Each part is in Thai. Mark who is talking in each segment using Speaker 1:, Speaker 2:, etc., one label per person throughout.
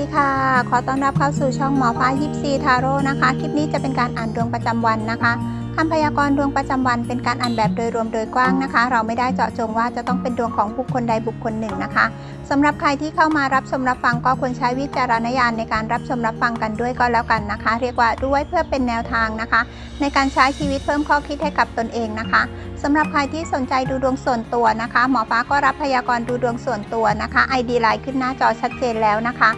Speaker 1: ดีค่ะ ขอต้อนรับเข้าสู่ช่องหมอฟ้ายิปซีทาโร่นะคะ คลิปนี้จะเป็นการอ่านดวงประจำวันนะคะคำพยากรณ์ดวงประจำวันเป็นการอ่านแบบโดยรวมโดยกว้างนะคะ เราไม่ได้เจาะจงว่าจะต้องเป็นดวงของบุคคลใดบุคคลหนึ่งนะคะสำหรับใครที่เข้ามารับชมรับฟังก็ควรใช้วิจารณญาณในการรับชมรับฟังกันด้วยก็แล้วกันนะคะ เรียกว่าดูไว้เพื่อเป็นแนวทางนะคะ ในการใช้ชีวิตเพิ่มข้อคิดให้กับตนเองนะคะสำหรับใครที่สนใจดูดวงส่วนตัวนะคะ หมอฟ้าก็รับพยากรณ์ดูดวงส่วนตัวนะคะ ID ไลน์ขึ้นหน้าจอชัดเจนแล้วนะคะ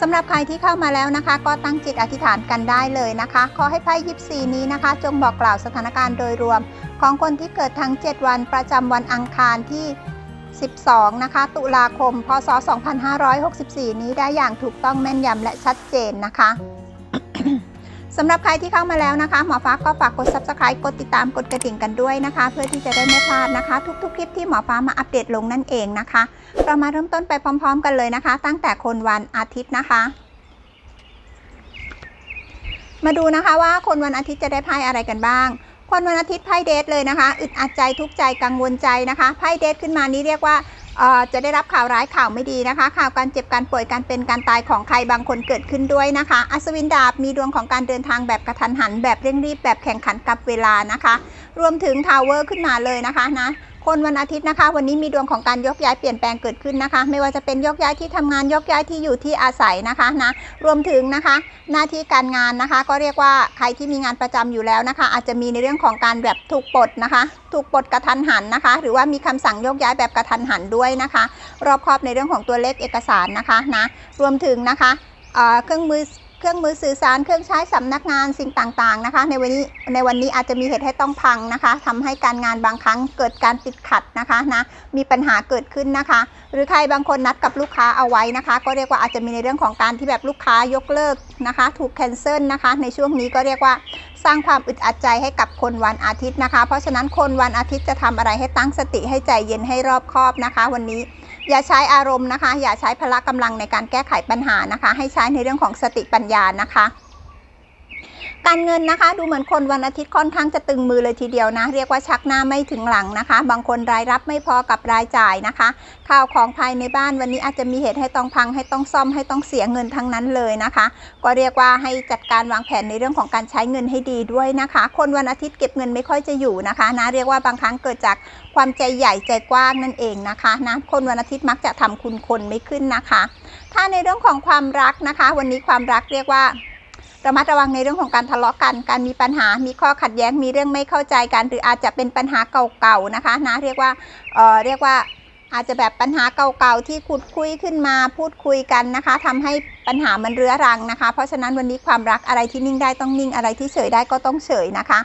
Speaker 1: สำหรับใครที่เข้ามาแล้วนะคะ ก็ตั้งจิตอธิษฐานกันได้เลยนะคะ ขอให้ไพ่ยิปซีนี้นะคะ จงบอกกล่าวสถานการณ์โดยรวม ของคนที่เกิดทั้ง 7 วันประจำวันอังคารที่ 12 นะคะ ตุลาคม พศ 2564 นี้ได้อย่างถูกต้องแม่นยำและชัดเจนนะคะ สำหรับใครที่เข้ามาแล้วนะคะ หมอฟ้าก็ฝากกด subscribe กดติดตามกดกระดิ่งกันด้วยนะคะ เพื่อที่จะได้ไม่พลาดนะคะ ทุกๆ คลิปที่หมอฟ้ามาอัปเดตลงนั่นเองนะคะ เรามาเริ่มต้นไปพร้อม ๆ กันเลยนะคะ ตั้งแต่คนวันอาทิตย์นะคะ มาดูนะคะว่าคนวันอาทิตย์จะได้ไพ่อะไรกันบ้าง คนวันอาทิตย์ไพ่เดทเลยนะคะอึดอัดใจทุกใจกังวลใจนะคะไพ่เดทขึ้นมานี้เรียกว่า จะได้รับข่าวร้ายข่าวไม่ดีนะคะ ข่าวการเจ็บการป่วยการเป็นการตายของใครบางคนเกิดขึ้นด้วยนะคะ อัศวินดาบมีดวงของการเดินทางแบบกระทันหัน แบบเร่งรีบแบบแข่งขันกับเวลานะคะ รวมถึงทาวเวอร์ขึ้นมาเลยนะคะนะ คนวันอาทิตย์นะคะ วันนี้มีดวงของการยกย้ายเปลี่ยนแปลงเกิดขึ้นนะคะ ไม่ว่าจะเป็นยกย้ายที่ทำงานยกย้ายที่อยู่ที่อาศัยนะคะนะรวมถึงนะคะ หน้าที่การงานนะคะ ก็เรียกว่าใครที่มีงานประจำอยู่แล้วนะคะ อาจจะมีในเรื่องของการแบบถูกปลดนะคะ ถูกปลดกระทันหันนะคะ หรือว่ามีคำสั่งยกย้ายแบบกระทันหันด้วยนะคะ รอบครอบในเรื่องของตัวเลขเอกสารนะคะนะรวมถึงนะคะเครื่องมือ เครื่องมือสื่อสารเครื่องใช้สำนักงานสิ่งต่างๆนะคะ ในวันนี้ในวันนี้อาจจะมีเหตุให้ต้องพังนะคะทำให้การงานบางครั้งเกิดการติดขัดนะคะนะมีปัญหาเกิดขึ้นนะคะ หรือใครบางคนนัดกับลูกค้าเอาไว้นะคะ ก็เรียกว่าอาจจะมีในเรื่องของการที่แบบลูกค้ายกเลิกนะคะ ถูกแคนเซิลนะคะ ในช่วงนี้ก็เรียกว่าสร้างความอึดอัดใจให้กับคนวันอาทิตย์นะคะ เพราะฉะนั้นคนวันอาทิตย์จะทำอะไรให้ตั้งสติให้ใจเย็นให้รอบคอบนะคะ วันนี้ อย่าใช้อารมณ์นะคะ อย่าใช้พละกำลังในการแก้ไขปัญหานะคะ ให้ใช้ในเรื่องของสติปัญญานะคะ การเงินนะคะ ดูเหมือนคนวันอาทิตย์ค่อนข้างจะตึงมือเลยทีเดียวนะ เรียกว่าชักหน้าไม่ถึงหลังนะคะ บางคนรายรับไม่พอกับรายจ่ายนะคะข่าวของภายในบ้านวันนี้อาจจะมีเหตุให้ต้องพังให้ต้องซ่อมให้ต้องเสียเงินทั้งนั้นเลยนะคะ ก็เรียกว่าให้จัดการวางแผนในเรื่องของการใช้เงินให้ดีด้วยนะคะ คนวันอาทิตย์เก็บเงินไม่ค่อยจะอยู่นะคะนะเรียกว่าบางครั้งเกิดจากความใจใหญ่ใจกว้างนั่นเองนะคะนะคนวันอาทิตย์มักจะทำคุณคนไม่ขึ้นนะคะ ถ้าในเรื่องของความรักนะคะ วันนี้ความรักเรียกว่า ระมัดระวังในเรื่องของการทะเลาะกัน การมีปัญหา มีข้อขัดแย้ง มีเรื่องไม่เข้าใจกัน หรืออาจจะเป็นปัญหาเก่าๆนะคะนะ เรียกว่า เอ่อ เรียกว่า อาจจะแบบปัญหาเก่าๆที่ขุดคุยขึ้นมาพูดคุยกันนะคะทำให้ปัญหามันเรื้อรังนะคะ เพราะฉะนั้นวันนี้ความรักอะไรที่นิ่งได้ต้องนิ่งอะไรที่เฉยได้ก็ต้องเฉยนะคะ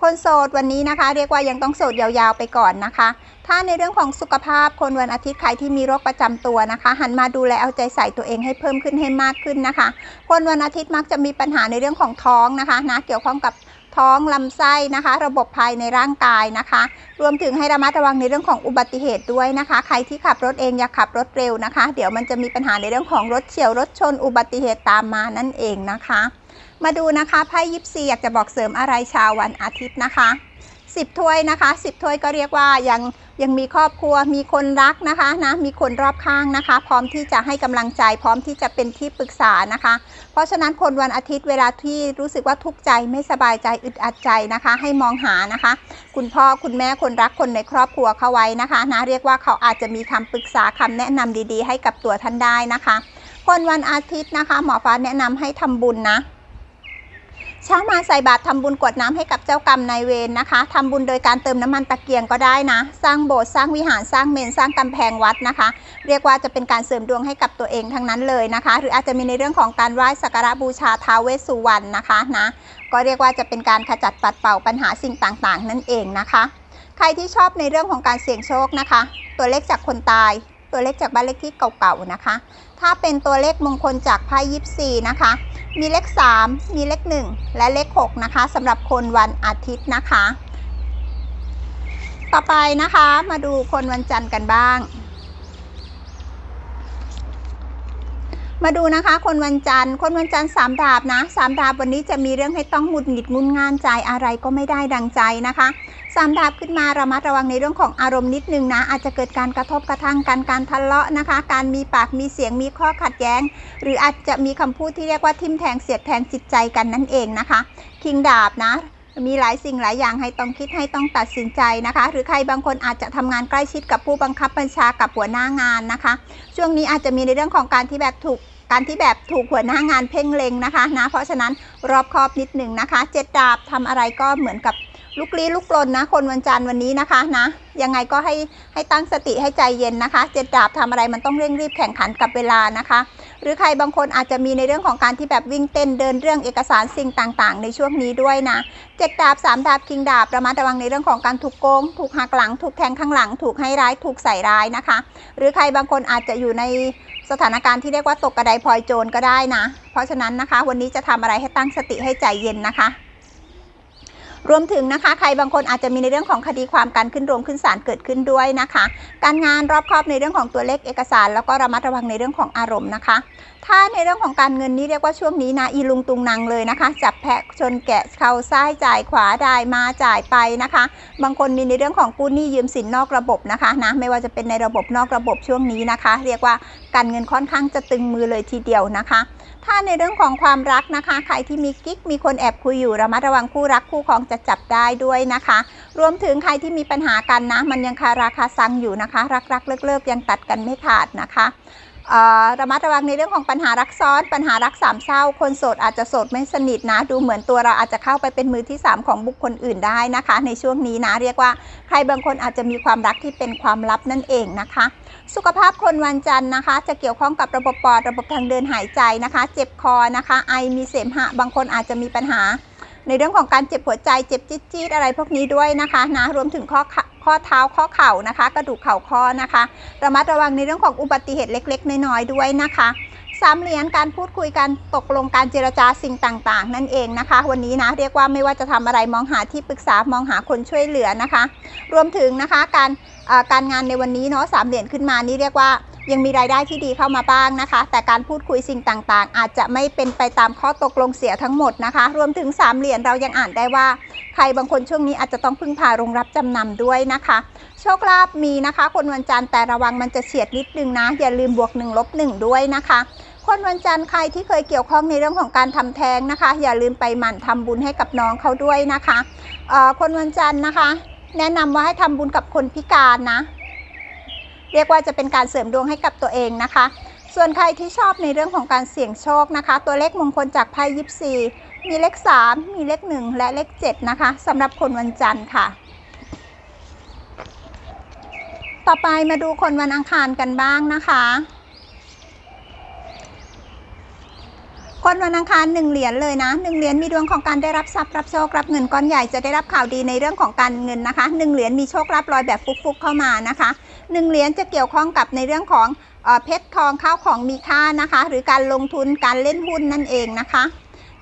Speaker 1: คนโสดวันนี้นะคะ เรียกว่ายังต้องโสดยาวๆไปก่อนนะคะ ถ้าในเรื่องของสุขภาพคนวันอาทิตย์ใครที่มีโรคประจำตัวนะคะ หันมาดูแลเอาใจใส่ตัวเองให้เพิ่มขึ้นให้มากขึ้นนะคะ คนวันอาทิตย์มักจะมีปัญหาในเรื่องของท้องนะคะนะเกี่ยวข้องกับ ท้องลำไส้นะคะ ระบบภายในร่างกายนะคะ รวมถึงให้ระมัดระวังในเรื่องของอุบัติเหตุด้วยนะคะ ใครที่ขับรถเองอย่าขับรถเร็วนะคะ เดี๋ยวมันจะมีปัญหาในเรื่องของรถเฉียวรถชนอุบัติเหตุตามมานั่นเองนะคะ มาดูนะคะไพ่ยิปซีอยากจะบอกเสริมอะไรชาววันอาทิตย์นะคะ 10 ถ้วยนะคะ 10 ถ้วยก็เรียกว่ายัง ยังมีครอบครัวมีคนรักนะคะนะมีคนรอบข้างนะคะ พร้อมที่จะให้กำลังใจพร้อมที่จะเป็นที่ปรึกษานะคะ เพราะฉะนั้นคนวันอาทิตย์เวลาที่รู้สึกว่าทุกข์ใจไม่สบายใจอึดอัดใจนะคะ ให้มองหานะคะ คุณพ่อคุณแม่คนรักคนในครอบครัวเข้าไว้นะคะนะเรียกว่าเขาอาจจะมีคำปรึกษาคำแนะนำดีๆ ให้กับตัวท่านได้นะคะ คนวันอาทิตย์นะคะ หมอฟ้าแนะนำให้ทำบุญนะ เช้ามาใส่บาตรทำบุญกรวดน้ำให้กับเจ้ากรรมนายเวรนะคะทำบุญโดยการเติมน้ำมันตะเกียงก็ได้นะ สร้างโบสถ์สร้างวิหารสร้างเมนสร้างกำแพงวัดนะคะ เรียกว่าจะเป็นการเสริมดวงให้กับตัวเองทั้งนั้นเลยนะคะ หรืออาจจะมีในเรื่องของการไหว้สักการะบูชาท้าวเวสสุวรรณนะคะนะก็เรียกว่าจะเป็นการขจัดปัดเป่าปัญหาสิ่งต่างๆ นั่นเองนะคะ ใครที่ชอบในเรื่องของการเสี่ยงโชคนะคะ ตัวเลขจากคนตายตัวเลขจากบ้านเลขที่เก่าๆนะคะ ถ้าเป็นตัวเลขมงคลจากไพ่ยิปซีนะคะ มีเลข 3 มีเลข 1 และเลข 6 นะคะสำหรับคนวันอาทิตย์นะคะ ต่อไปนะคะมาดูคนวันจันทร์กันบ้าง มาดูนะคะคนวันจันทร์ คนวันจันทร์สามดาบนะสามดาบวันนี้จะมีเรื่องให้ต้องหงุดหงิดงุนงานใจอะไรก็ไม่ได้ดังใจนะคะสามดาบขึ้นมาระมัดระวังในเรื่องของอารมณ์นิดนึงนะ อาจจะเกิดการกระทบกระทั่งกันการทะเลาะนะคะ การมีปากมีเสียงมีข้อขัดแย้ง หรืออาจจะมีคำพูดที่เรียกว่าทิมแทงเสียดแทงจิตใจกันนั่นเองนะคะ คิงดาบนะมีหลายสิ่งหลายอย่างให้ต้องคิดให้ต้องตัดสินใจนะคะ หรือใครบางคนอาจจะทำงานใกล้ชิดกับผู้บังคับบัญชากับหัวหน้างานนะคะ ช่วงนี้อาจจะมีในเรื่องของการที่แบบถูก การที่แบบถูกหัวหน้างานเพ่งเล็งนะคะนะเพราะฉะนั้นรอบคอบนิดหนึ่งนะคะเจ็ดดาบทำอะไรก็เหมือนกับลุกลี้ลุกลนนะ คนวันจันทร์วันนี้นะคะนะยังไงก็ให้ให้ตั้งสติให้ใจเย็นนะคะ เจ็ดดาบทำอะไรมันต้องเร่งรีบแข่งขันกับเวลานะคะ หรือใครบางคนอาจจะมีในเรื่องของการที่แบบวิ่งเต้นเดินเรื่องเอกสารสิ่งต่างๆ ในช่วงนี้ด้วยนะเจ็ดดาบสามดาบคิงดาบระมัดระวังในเรื่องของการถูกโกงถูกหักหลัง ถูกแทงข้างหลัง ถูกให้ร้ายถูกใส่ร้ายนะคะ หรือใครบางคนอาจจะอยู่ในสถานการณ์ที่เรียกว่าตกกระไดพลอยโจรก็ได้นะ เพราะฉะนั้นนะคะ วันนี้จะทำอะไรให้ตั้งสติให้ใจเย็นนะคะ รวมถึงนะคะ ใครบางคนอาจจะมีในเรื่องของคดีความการขึ้นโรงขึ้นศาลเกิดขึ้นด้วยนะคะ การงานรอบครอบในเรื่องของตัวเลขเอกสาร แล้วก็ระมัดระวังในเรื่องของอารมณ์นะคะ ถ้าในเรื่องของการเงินนี้เรียกว่าช่วงนี้นะอีลุงตุงนางเลยนะคะ จับแพะชนแกะเข้าซ้ายจ่ายขวาได้มาจ่ายไปนะคะ บางคนมีในเรื่องของกู้หนี้ยืมสินนอกระบบนะคะนะไม่ว่าจะเป็นในระบบนอกระบบช่วงนี้นะคะ เรียกว่าการเงินค่อนข้างจะตึงมือเลยทีเดียวนะคะ ถ้าในเรื่องของความรักนะคะ ใครที่มีกิ๊กมีคนแอบคุยอยู่ระมัดระวังคู่รักคู่ครองจะจับได้ด้วยนะคะ รวมถึงใครที่มีปัญหากันนะ มันยังคาราคาซังอยู่นะคะ รักรักเลิกเลิกยังตัดกันไม่ขาดนะคะ ระมัดระวังในเรื่องของปัญหารักซ้อน ปัญหารักสามเศร้า คนโสดอาจจะโสดไม่สนิทนะ ดูเหมือนตัวเราอาจจะเข้าไปเป็นมือที่ 3 ของบุคคลอื่นได้นะคะ ในช่วงนี้นะเรียกว่าใครบางคนอาจจะมีความรักที่เป็นความลับนั่นเองนะคะ สุขภาพคนวันจันทร์นะคะ จะเกี่ยวข้องกับระบบปอดระบบทางเดินหายใจนะคะ เจ็บคอนะคะ ไอมีเสมหะ บางคนอาจจะมีปัญหา ในเรื่องของการเจ็บหัวใจเจ็บจี๊ดๆอะไรพวกนี้ด้วยนะคะนะรวมถึงข้อ ข้อเท้าข้อเข่านะคะ กระดูกเข่าข้อนะคะระมัดระวังในเรื่องของอุบัติเหตุเล็ก ๆ น้อยๆด้วยนะคะสามเหรียญการพูดคุยกันตกลงการเจรจาสิ่งต่างๆ นั่นเองนะคะ วันนี้นะเรียกว่าไม่ว่าจะทำอะไรมองหาที่ปรึกษามองหาคนช่วยเหลือนะคะ รวมถึงนะคะการการงานในวันนี้เนาะสามเหรียญขึ้นมานี่เรียกว่า ยังมีรายได้ที่ดีเข้ามาบ้างนะคะ แต่การพูดคุยสิ่งต่างๆ อาจจะไม่เป็นไปตามข้อตกลงเสียทั้งหมดนะคะ รวมถึงสามเหรียญเรายังอ่านได้ว่า ใครบางคนช่วงนี้อาจจะต้องพึ่งพาโรงรับจำนำด้วยนะคะ โชคลาภมีนะคะ คนวันจันทร์แต่ระวังมันจะเฉียดนิดนึงนะ อย่าลืมบวก1ลบ1ด้วยนะคะคนวันจันทร์ใครที่เคยเกี่ยวข้องในเรื่องของการทำแท้งนะคะ อย่าลืมไปหมั่นทำบุญให้กับน้องเขาด้วยนะคะคนวันจันทร์นะคะ แนะนำว่าให้ทำบุญกับคนพิการนะ เรียกว่าจะเป็นการเสริมดวงให้กับตัวเองนะคะ ส่วนใครที่ชอบในเรื่องของการเสี่ยงโชคนะคะ ตัวเลขมงคลจากไพ่ยิปซีมีเลข 3 มีเลข 1 และเลข 7 นะคะสำหรับคนวันจันทร์ค่ะ ต่อไปมาดูคนวันอังคารกันบ้างนะคะ คนวันอังคารหนึ่งเหรียญเลยนะหนึ่งเหรียญมีดวงของการได้รับทรัพย์รับโชครับเงินก้อนใหญ่จะได้รับข่าวดีในเรื่องของการเงินนะคะหนึ่งเหรียญมีโชครับลอยแบบฟุกๆเข้ามานะคะหนึ่งเหรียญจะเกี่ยวข้องกับในเรื่องของเพชรทองข้าวของมีค่านะคะ หรือการลงทุนการเล่นหุ้นนั่นเองนะคะ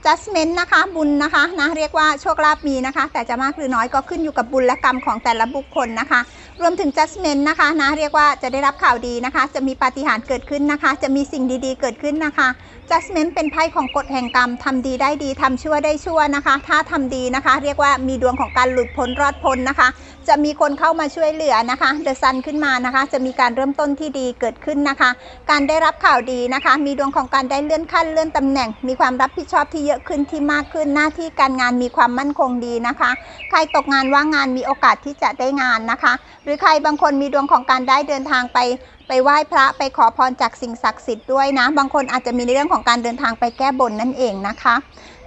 Speaker 1: judgment นะคะบุญนะคะนะเรียกว่าโชคลาภมีนะคะ แต่จะมากหรือน้อยก็ขึ้นอยู่กับบุญและกรรมของแต่ละบุคคลนะคะ รวมถึง judgment นะคะนะเรียกว่าจะได้รับข่าวดีนะคะ จะมีปาฏิหาริย์เกิดขึ้นนะคะ จะมีสิ่งดีๆ เกิดขึ้นนะคะ judgment เป็นไพ่ของกฎแห่งกรรมทำดีได้ดีทำชั่วได้ชั่วนะคะ ถ้าทำดีนะคะ เรียกว่ามีดวงของการหลุดพ้นรอดพ้นนะคะ จะมีคนเข้ามาช่วยเหลือนะคะ The Sun ขึ้นมานะคะ จะมีการเริ่มต้นที่ดีเกิดขึ้นนะคะ การได้รับข่าวดีนะคะ มีดวงของการได้เลื่อนขั้นเลื่อนตำแหน่ง มีความรับผิดชอบที่เยอะขึ้นที่มากขึ้นหน้าที่การงานมีความมั่นคงดีนะคะ ใครตกงานว่างงานมีโอกาสที่จะได้งานนะคะรือใครบางคนมีดวงของการได้เดินทางไป ไปไหว้พระไปขอพรจากสิ่งศักดิ์สิทธิ์ด้วยนะ บางคนอาจจะมีในเรื่องของการเดินทางไปแก้บนนั่นเองนะคะ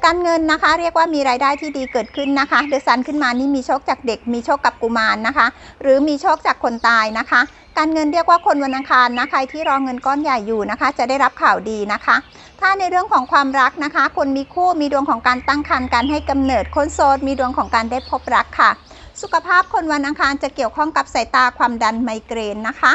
Speaker 1: การเงินนะคะ เรียกว่ามีรายได้ที่ดีเกิดขึ้นนะคะ เดซันขึ้นมานี่มีโชคจากเด็ก มีโชคกับกุมารนะคะ หรือมีโชคจากคนตายนะคะ การเงินเรียกว่าคนวันอังคารนะใครที่รอเงินก้อนใหญ่อยู่นะคะ จะได้รับข่าวดีนะคะ ถ้าในเรื่องของความรักนะคะ คนมีคู่มีดวงของการตั้งครรภ์การให้กำเนิดคนโสดมีดวงของการได้พบรักค่ะ สุขภาพคนวันอังคารจะเกี่ยวข้องกับสายตาความดันไมเกรนนะคะ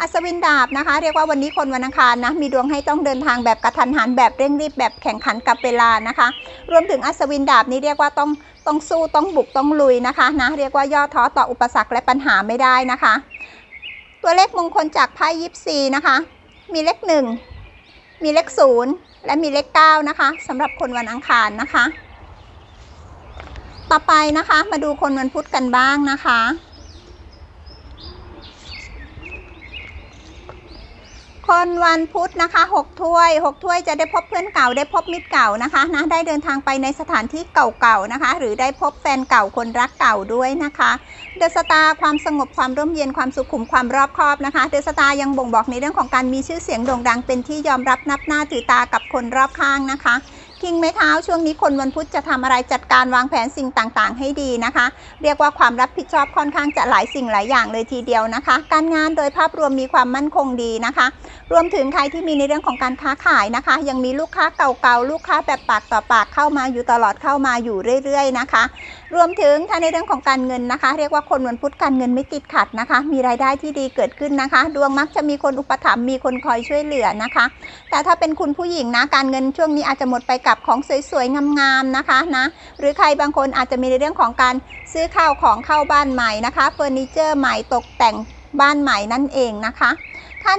Speaker 1: อัศวินดาบนะคะ เรียกว่าวันนี้คนวันอังคารนะมีดวงให้ต้องเดินทางแบบกระทันหันแบบเร่งรีบแบบแข่งขันกับเวลานะคะ รวมถึงอัศวินดาบนี้เรียกว่าต้องต้องสู้ต้องบุกต้องลุยนะคะนะเรียกว่าย่อท้อต่ออุปสรรคและปัญหาไม่ได้นะคะ ตัวเลขมงคลจากไพ่ยิปซีนะคะ มีเลขหนึ่งมีเลขศูนย์และมีเลขเก้านะคะสำหรับคนวันอังคารนะคะ ต่อไปนะคะ มาดูคนวันพุธกันบ้างนะคะ คนวันพุธนะคะ6ถ้วย6ถ้วยจะได้พบเพื่อนเก่าได้พบมิตรเก่านะคะนะได้เดินทางไปในสถานที่เก่าๆนะคะ หรือได้พบแฟนเก่าคนรักเก่าด้วยนะคะเดอะสตาร์ความสงบความร่มเย็นความสุขุมความรอบคอบนะคะเดอะสตาร์ยังบ่งบอกในเรื่องของการมีชื่อเสียงโด่งดังเป็นที่ยอมรับนับหน้าถือตากับคนรอบข้างนะคะ คิงไม้เท้าช่วงนี้คนวันพุธจะทำอะไรจัดการวางแผนสิ่งต่างๆ ให้ดีนะคะ เรียกว่าความรับผิดชอบค่อนข้างจะหลายสิ่งหลายอย่างเลยทีเดียวนะคะ การงานโดยภาพรวมมีความมั่นคงดีนะคะ รวมถึงใครที่มีในเรื่องของการค้าขายนะคะ ยังมีลูกค้าเก่าๆลูกค้าแบบปากต่อปากเข้ามาอยู่ตลอดเข้ามาอยู่เรื่อย ๆ นะคะรวมถึงถ้าในเรื่องของการเงินนะคะ เรียกว่าคนวันพุธการเงินไม่ติดขัดนะคะ มีรายได้ที่ดีเกิดขึ้นนะคะ ดวงมักจะมีคนอุปถัมภ์มีคนคอยช่วยเหลือนะคะ แต่ถ้าเป็นคุณผู้หญิงนะการเงินช่วงนี้อาจจะหมดไปกับของสวยๆงามๆนะคะนะหรือใครบางคนอาจจะมีในเรื่องของการซื้อข้าวของเข้าบ้านใหม่นะคะเฟอร์นิเจอร์ใหม่ตกแต่งบ้านใหม่นั่นเองนะคะ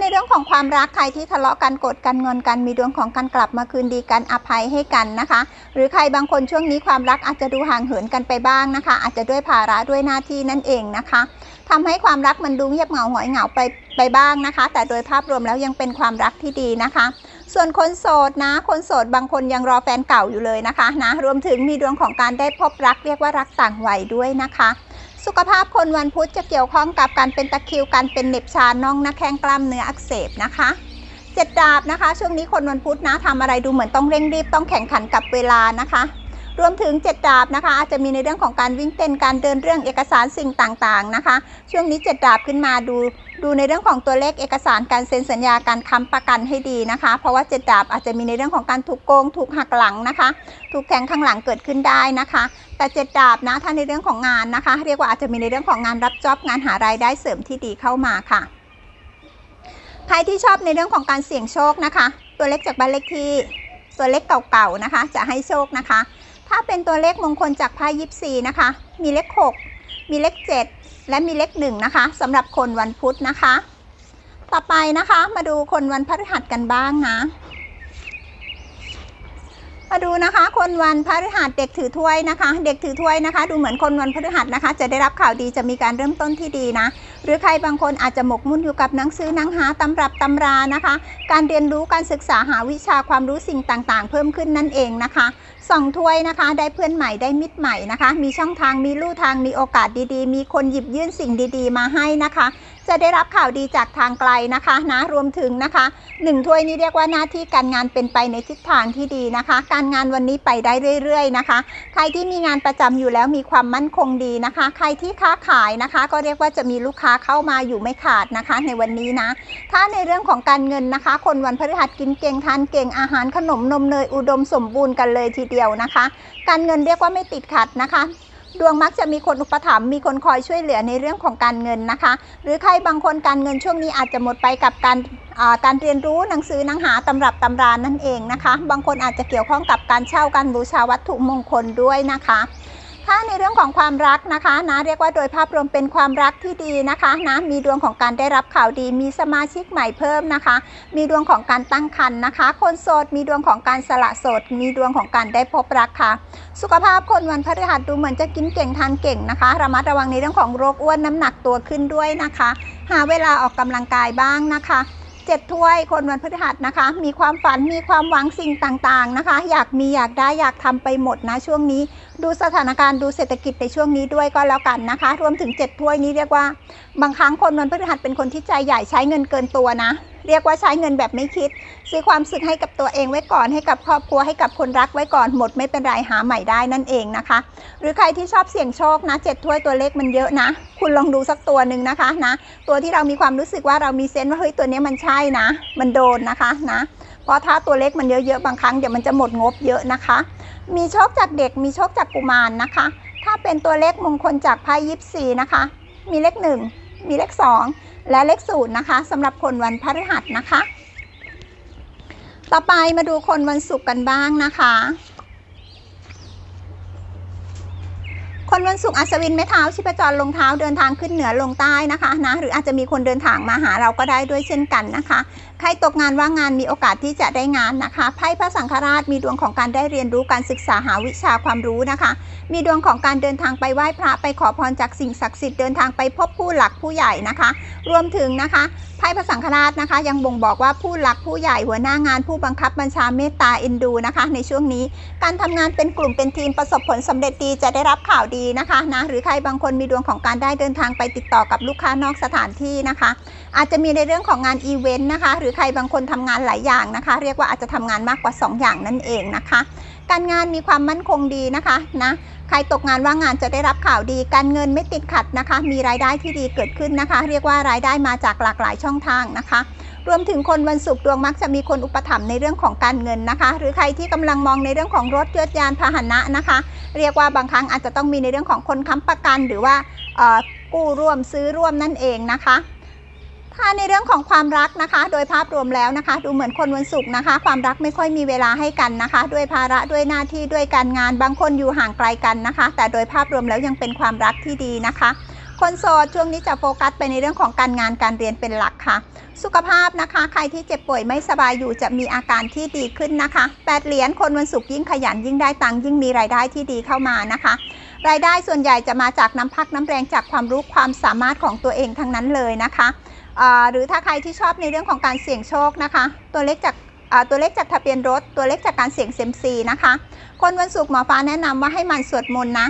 Speaker 1: ในเรื่องของความรักใครที่ทะเลาะกันโกรธกันงอนกันมีดวงของการกลับมาคืนดีกันอภัยให้กันนะคะ หรือใครบางคนช่วงนี้ความรักอาจจะดูห่างเหินกันไปบ้างนะคะ อาจจะด้วยภาระด้วยหน้าที่นั่นเองนะคะทำให้ความรักมันดูเงียบเหงาหงอยเหงาไปไปบ้างนะคะ แต่โดยภาพรวมแล้วยังเป็นความรักที่ดีนะคะ ส่วนคนโสดนะ คนโสดบางคนยังรอแฟนเก่าอยู่เลยนะคะนะรวมถึงมีดวงของการได้พบรักเรียกว่ารักต่างวัยด้วยนะคะ สุขภาพคนวันพุธจะเกี่ยวข้องกับการเป็นตะคริวการเป็นเหน็บชาน่องนักแข้งกล้ามเนื้ออักเสบนะคะเจ็ดดาบนะคะ ช่วงนี้คนวันพุธนะทำอะไรดูเหมือนต้องเร่งรีบต้องแข่งขันกับเวลานะคะ รวมถึงเจ็ดดาบนะคะ อาจจะมีในเรื่องของการวิ่งเต้นการเดินเรื่องเอกสารสิ่งต่างๆนะคะ ช่วงนี้เจ็ดดาบขึ้นมาดู ดูในเรื่องของตัวเลขเอกสารการเซ็นสัญญาการค้ำประกันให้ดีนะคะ เพราะว่าเจ็ดดาบอาจจะมีในเรื่องของการถูกโกง ถูกหักหลังนะคะ ถูกแทงข้างหลังเกิดขึ้นได้นะคะ แต่เจ็ดดาบนะถ้าในเรื่องของงานนะคะ เรียกว่าอาจจะมีในเรื่องของงานรับจ็อบงานหารายได้เสริมที่ดีเข้ามาค่ะใครที่ชอบในเรื่องของการเสี่ยงโชคนะคะ ตัวเลขจากบ้านเลขที่ตัวเลขเก่าๆนะคะ จะให้โชคนะคะ ถ้าเป็นตัวเลขมงคลจากไพ่ยิปซีนะคะ มีเลข 6 มีเลข 7 และมีเลข1นะคะสำหรับคนวันพุธนะคะ ต่อไปนะคะมาดูคนวันพฤหัสกันบ้างนะ มาดูนะคะ คนวันพฤหัสเด็กถือถ้วยนะคะ เด็กถือถ้วยนะคะ ดูเหมือนคนวันพฤหัสนะคะ จะได้รับข่าวดีจะมีการเริ่มต้นที่ดีนะหรือใครบางคนอาจจะหมกมุ่นอยู่กับหนังสือหนังหาตำรับตำรานะคะ การเรียนรู้การศึกษาหาวิชาความรู้สิ่งต่างๆ เพิ่มขึ้นนั่นเองนะคะ สองถ้วยนะคะ ได้เพื่อนใหม่ได้มิตรใหม่นะคะ มีช่องทางมีลู่ทางมีโอกาสดีๆ มีคนหยิบยื่นสิ่งดีๆ มาให้นะคะ จะได้รับข่าวดีจากทางไกลนะคะนะรวมถึงนะคะหนึ่งถ้วยนี้เรียกว่าหน้าที่การงานเป็นไปในทิศทางที่ดีนะคะ การงานวันนี้ไปได้เรื่อย ๆ นะคะ ใครที่มีงานประจำอยู่แล้วมีความมั่นคงดีนะคะ ใครที่ค้าขายนะคะ ก็เรียกว่าจะมีลูกค้าเข้ามาอยู่ไม่ขาดนะคะ ในวันนี้นะ ถ้าในเรื่องของการเงินนะคะ คนวันพฤหัสกินเก่งทานเก่งอาหารขนมนมเนยอุดมสมบูรณ์กันเลยทีเดียวนะคะ การเงินเรียกว่าไม่ติดขัดนะคะ ดวงมักจะมีคนอุปถัมภ์มีคนคอยช่วยเหลือในเรื่องของการเงินนะคะ หรือใครบางคนการเงินช่วงนี้อาจจะหมดไปกับการการเรียนรู้หนังสือหนังหาตำรับตำรานั่นเองนะคะ บางคนอาจจะเกี่ยวข้องกับการเช่าการบูชาวัตถุมงคลด้วยนะคะ ถ้าในเรื่องของความรักนะคะนะเรียกว่าโดยภาพรวมเป็นความรักที่ดีนะคะนะมีดวงของการได้รับข่าวดี มีสมาชิกใหม่เพิ่มนะคะ มีดวงของการตั้งครรภ์นะคะ คนโสดมีดวงของการสละโสด มีดวงของการได้พบรักค่ะ สุขภาพคนวันพฤหัสดูเหมือนจะกินเก่งทานเก่งนะคะ ระมัดระวังในเรื่องของโรคอ้วนน้ำหนักตัวขึ้นด้วยนะคะ หาเวลาออกกำลังกายบ้างนะคะเจ็ดถ้วยคนวันพฤหัสนะคะ มีความฝันมีความหวังสิ่งต่างๆนะคะ อยากมีอยากได้อยากทำไปหมดนะช่วงนี้ ดูสถานการณ์ดูเศรษฐกิจในช่วงนี้ด้วยก็แล้วกันนะคะ รวมถึงเจ็ดถ้วยนี้เรียกว่า บางครั้งคนวันพฤหัสเป็นคนที่ใจใหญ่ใช้เงินเกินตัวนะ เรียกว่าใช้เงินแบบไม่คิด ซื้อความสุขให้กับตัวเองไว้ก่อนให้กับครอบครัวให้กับคนรักไว้ก่อนหมดไม่เป็นไรหาใหม่ได้นั่นเองนะคะ หรือใครที่ชอบเสี่ยงโชคนะเจ็ดถ้วยตัวเลขมันเยอะนะ คุณลองดูสักตัวหนึ่งนะคะนะ ตัวที่เรามีความรู้สึกว่าเรามีเซนส์ว่าเฮ้ยตัวนี้มันใช่นะ มันโดนนะคะนะ เพราะถ้าตัวเลขมันเยอะๆบางครั้งเดี๋ยวมันจะหมดงบเยอะนะคะ มีโชคจากเด็กมีโชคจากกุมารนะคะ ถ้าเป็นตัวเลขมงคลจากไพ่ยิปซีนะคะ มีเลขหนึ่งมีเลขสองและเลขศูนย์นะคะสำหรับคนวันพฤหัสนะคะ ต่อไปมาดูคนวันศุกร์กันบ้างนะคะคนวันศุกร์อัศวินไม้เท้าชิปจรลงเท้าเดินทางขึ้นเหนือลงใต้นะคะนะหรืออาจจะมีคนเดินทางมาหาเราก็ได้ด้วยเช่นกันนะคะใครตกงานว่างงานมีโอกาสที่จะได้งานนะคะ ไพ่พระสังฆราชมีดวงของการได้เรียนรู้การศึกษาหาวิชาความรู้นะคะ มีดวงของการเดินทางไปไหว้พระไปขอพรจากสิ่งศักดิ์สิทธิ์เดินทางไปพบผู้หลักผู้ใหญ่นะคะ รวมถึงนะคะไพ่พระสังฆราชนะคะ ยังบ่งบอกว่าผู้หลักผู้ใหญ่หัวหน้างานผู้บังคับบัญชาเมตตาเอ็นดูนะคะ ในช่วงนี้การทำงานเป็นกลุ่มเป็นทีมประสบผลสำเร็จดีจะได้รับข่าวดีนะคะนะหรือใครบางคนมีดวงของการได้เดินทางไปติดต่อกับลูกค้านอกสถานที่นะคะ อาจจะมีในเรื่องของงานอีเวนต์นะคะหรือือใครบางคนทำงานหลายอย่างนะคะ เรียกว่าอาจจะทำงานมากกว่า 2 อย่างนั่นเองนะคะ การงานมีความมั่นคงดีนะคะนะใครตกงานว่างงานจะได้รับข่าวดี การเงินไม่ติดขัดนะคะ มีรายได้ที่ดีเกิดขึ้นนะคะ เรียกว่ารายได้มาจากหลากหลายช่องทางนะคะรวมถึงคนวันศุกร์ดวงมักจะมีคนอุปถัมภ์ในเรื่องของการเงินนะคะ หรือใครที่กำลังมองในเรื่องของรถยนต์ยานพาหนะนะคะ เรียกว่าบางครั้งอาจจะต้องมีในเรื่องของคนค้ำประกัน หรือว่ากู้ร่วมซื้อร่วมนั่นเองนะคะ ถ้าในเรื่องของความรักนะคะ โดยภาพรวมแล้วนะคะ ดูเหมือนคนวันศุกร์นะคะ ความรักไม่ค่อยมีเวลาให้กันนะคะ ด้วยภาระด้วยหน้าที่ด้วยการงานบางคนอยู่ห่างไกลกันนะคะ แต่โดยภาพรวมแล้วยังเป็นความรักที่ดีนะคะ คนโสดช่วงนี้จะโฟกัสไปในเรื่องของการงานการเรียนเป็นหลักค่ะ สุขภาพนะคะ ใครที่เจ็บป่วยไม่สบายอยู่จะมีอาการที่ดีขึ้นนะคะแปดเหรียญคนวันศุกร์ยิ่งขยันยิ่งได้ตังยิ่งมีรายได้ที่ดีเข้ามานะคะรายได้ส่วนใหญ่จะมาจากน้ำพักน้ำแรงจากความรู้ความสามารถของตัวเองทั้งนั้นเลยนะคะ หรือถ้าใครที่ชอบในเรื่องของการเสี่ยงโชคนะคะ ตัวเลขจากตัวเลขจากทะเบียนรถ ตัวเลขจากการเสี่ยงเซมซีนะคะ คนวันศุกร์หมอฟ้าแนะนำว่าให้มันสวดมนต์นะ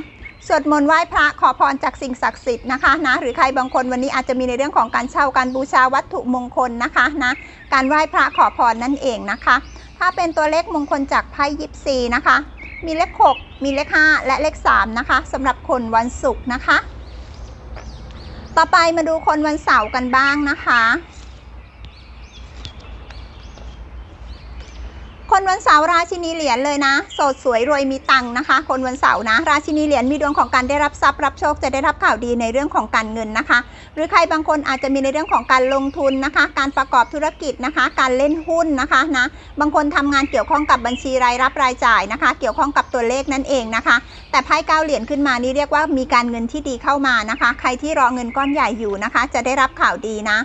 Speaker 1: สวดมนต์ไหว้พระขอพรจากสิ่งศักดิ์สิทธิ์นะคะนะหรือใครบางคนวันนี้อาจจะมีในเรื่องของการเช่าการบูชาวัตถุมงคลนะคะนะการไหว้พระขอพรนั่นเองนะคะ ถ้าเป็นตัวเลขมงคลจากไพ่ยิปซีนะคะ มีเลข 6 มีเลข 5 และเลข 3 นะคะสำหรับคนวันศุกร์นะคะ ต่อไปมาดูคนวันเสาร์กันบ้างนะคะ คนวันเสาร์ราชินีเหรียญเลยนะ โสดสวยรวยมีตังค์นะคะ คนวันเสาร์นะ ราชินีเหรียญมีดวงของการได้รับทรัพย์รับโชคจะได้รับข่าวดีในเรื่องของการเงินนะคะ หรือใครบางคนอาจจะมีในเรื่องของการลงทุนนะคะ การประกอบธุรกิจนะคะ การเล่นหุ้นนะคะนะบางคนทำงานเกี่ยวข้องกับบัญชีรายรับรายจ่ายนะคะ เกี่ยวข้องกับตัวเลขนั่นเองนะคะ แต่ไพ่เก้าเหรียญขึ้นมานี่เรียกว่ามีการเงินที่ดีเข้ามานะคะ ใครที่รอเงินก้อนใหญ่อยู่นะคะ จะได้รับข่าวดีนะ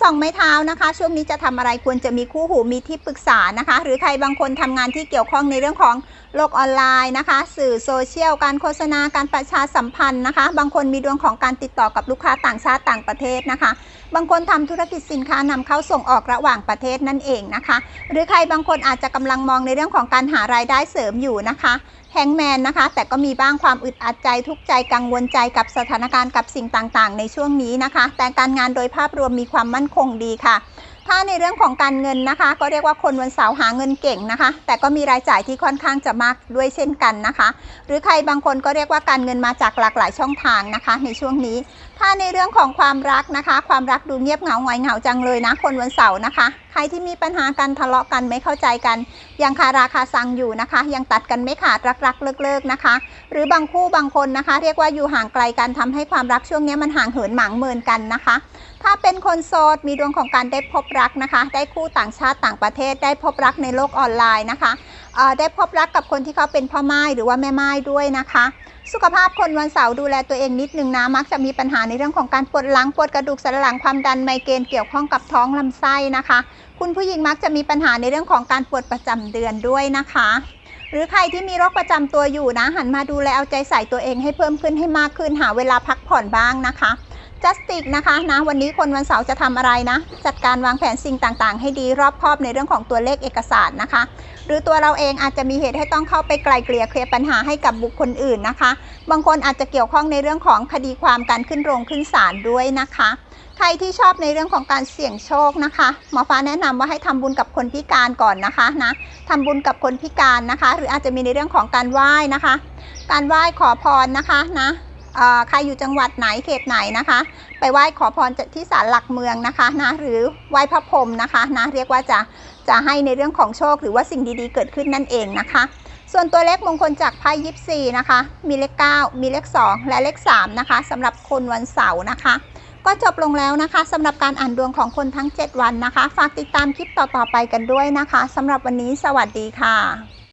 Speaker 1: สองไม้เท้านะคะ ช่วงนี้จะทำอะไรควรจะมีคู่หูมีที่ปรึกษานะคะ หรือใครบางคนทำงานที่เกี่ยวข้องในเรื่องของโลกออนไลน์นะคะ สื่อโซเชียล การโฆษณาการประชาสัมพันธ์นะคะ บางคนมีดวงของการติดต่อกับลูกค้าต่างชาติต่างประเทศนะคะ บางคนทำธุรกิจสินค้านำเข้าส่งออกระหว่างประเทศนั่นเองนะคะ หรือใครบางคนอาจจะกำลังมองในเรื่องของการหารายได้เสริมอยู่นะคะ แฮงแมนนะคะ แต่ก็มีบ้างความอึดอัดใจทุกใจกังวลใจกับสถานการณ์กับสิ่งต่างๆ ในช่วงนี้นะคะ แต่การงานโดยภาพรวมมีความมั่นคงดีค่ะ ถ้าในเรื่องของการเงินนะคะ ก็เรียกว่าคนวันเสาร์หาเงินเก่งนะคะ แต่ก็มีรายจ่ายที่ค่อนข้างจะมากด้วยเช่นกันนะคะ หรือใครบางคนก็เรียกว่าการเงินมาจากหลากหลายช่องทางนะคะ ในช่วงนี้ ถ้าในเรื่องของความรักนะคะ ความรักดูเงียบเหงาหงอยเหงาจังเลยนะ คนวันเสาร์นะคะ ใครที่มีปัญหากันทะเลาะกันไม่เข้าใจกัน ยังคาราคาซังอยู่นะคะ ยังตัดกันไม่ขาดรักรักเลิกเลิกๆนะคะ หรือบางคู่บางคนนะคะ เรียกว่าอยู่ห่างไกลกันทำให้ความรักช่วงนี้มันห่างเหินหมางเมินกันนะคะ ถ้าเป็นคนโสดมีดวงของการได้พบรักนะคะ ได้คู่ต่างชาติต่างประเทศ ได้พบรักในโลกออนไลน์นะคะได้พบรักกับคนที่เขาเป็นพ่อไม้หรือว่าแม่ไม้ด้วยนะคะ สุขภาพคนวันเสาร์ดูแลตัวเองนิดนึงนะมักจะมีปัญหาในเรื่องของการปวดหลังปวดกระดูกสันหลังความดันไมเกรนเกี่ยวข้องกับท้องลำไส้นะคะ คุณผู้หญิงมักจะมีปัญหาในเรื่องของการปวดประจำเดือนด้วยนะคะหรือใครที่มีโรคประจำตัวอยู่นะ หันมาดูแลเอาใจใส่ตัวเองให้เพิ่มขึ้นให้มากขึ้นหาเวลาพักผ่อนบ้างนะคะ จัสติกนะคะนะวันนี้คนวันเสาร์จะทำอะไรนะ จัดการวางแผนสิ่งต่างๆ ให้ดีรอบคอบในเรื่องของตัวเลขเอกสารนะคะ หรือตัวเราเองอาจจะมีเหตุให้ต้องเข้าไปไกลเกลี่ยเคลียร์ปัญหาให้กับบุคคลอื่นนะคะ บางคนอาจจะเกี่ยวข้องในเรื่องของคดีความการขึ้นโรงขึ้นศาลด้วยนะคะ ใครที่ชอบในเรื่องของการเสี่ยงโชคนะคะหมอฟ้าแนะนำว่าให้ทำบุญกับคนพิการก่อนนะคะนะทำบุญกับคนพิการนะคะ หรืออาจจะมีในเรื่องของการไหว้นะคะ การไหว้ขอพรนะคะนะ ใครอยู่จังหวัดไหนเขตไหนนะคะ ไปไหว้ขอพรที่ศาลหลักเมืองนะคะนะหรือไหว้พระพรหมนะคะนะเรียกว่าจะจะให้ในเรื่องของโชคหรือว่าสิ่งดีๆ เกิดขึ้นนั่นเองนะคะ ส่วนตัวเลขมงคลจากไพ่ยิปซีนะคะ มีเลข 9 มีเลข 2 และเลข 3 นะคะสำหรับคนวันเสาร์นะคะก็จบลงแล้วนะคะสำหรับการอ่านดวงของคนทั้ง 7 วันนะคะ ฝากติดตามคลิปต่อๆไปกันด้วยนะคะสำหรับวันนี้สวัสดีค่ะ